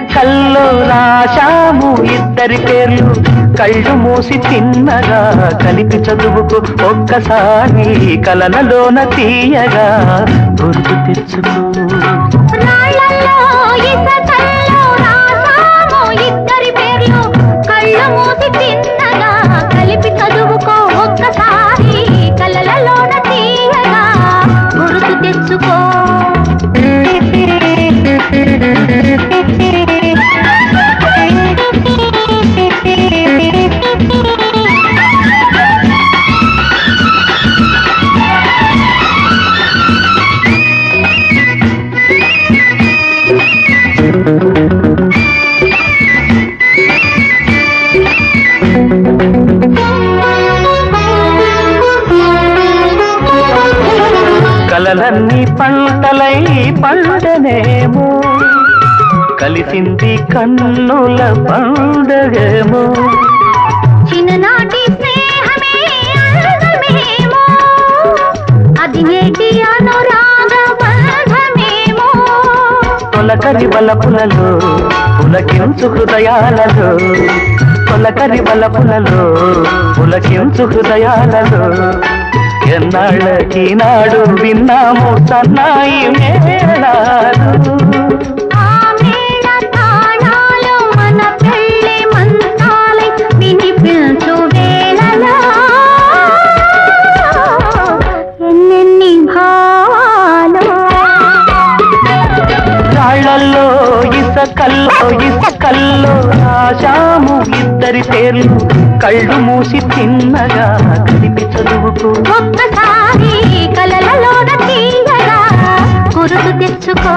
కల్లో రాశాము ఇద్దరి పేర్లు. కళ్ళు మూసి తిన్నగా కలిపి చదువుకు ఒక్కసారి కలనలోన తీయగా. గుర్తు తెచ్చుకో కలలన్నీ పంటలై పండనేమో కలిసింది కన్నుల పండగేమో. చిన్ననాటి అది నేటి తొలకరి బలపులలో పులకించు హృదయాలలో తొలకరి బలపులలో పులకించు హృదయాలలో. ఎన్నాళ్ళకి నాడు విన్నాము సన్నాయి మేళాలు. ఇసకల్లో ఇసకల్లో రాశాము ఇద్దరి పేర్లు కళ్ళు మూసి తిన్నగా కలిపి చదువుకు. ఒక్కసారి కలలలోన తీయగా గురుతు తెచ్చుకో.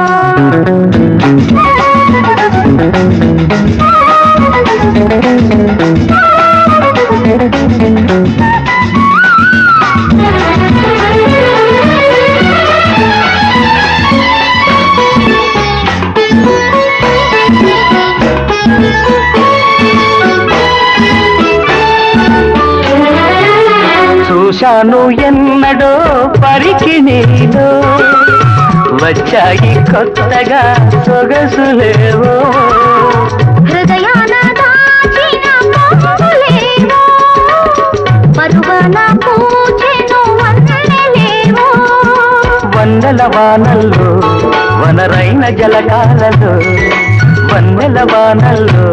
చూశాను ఎన్నడో పరికి నీలో వచ్చాయి కొత్తగా సొగసులేవో హృదయాన దాచిన పరువన వన్నెల వానల్లో వనరైన జలకాలలో వన్నెల వానల్లో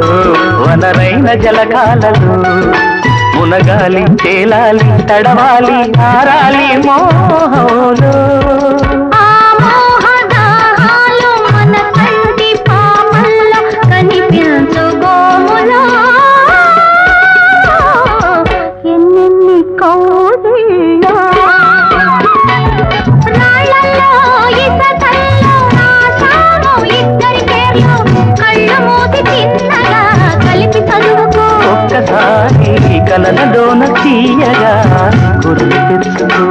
వనరైన జలకాలలో మునగాలి తేలాలి తడవాలి ఆరాలి మోహంలో. ఒక్కసారి కలనలోన తీయగా గుర్తు తెచ్చుకో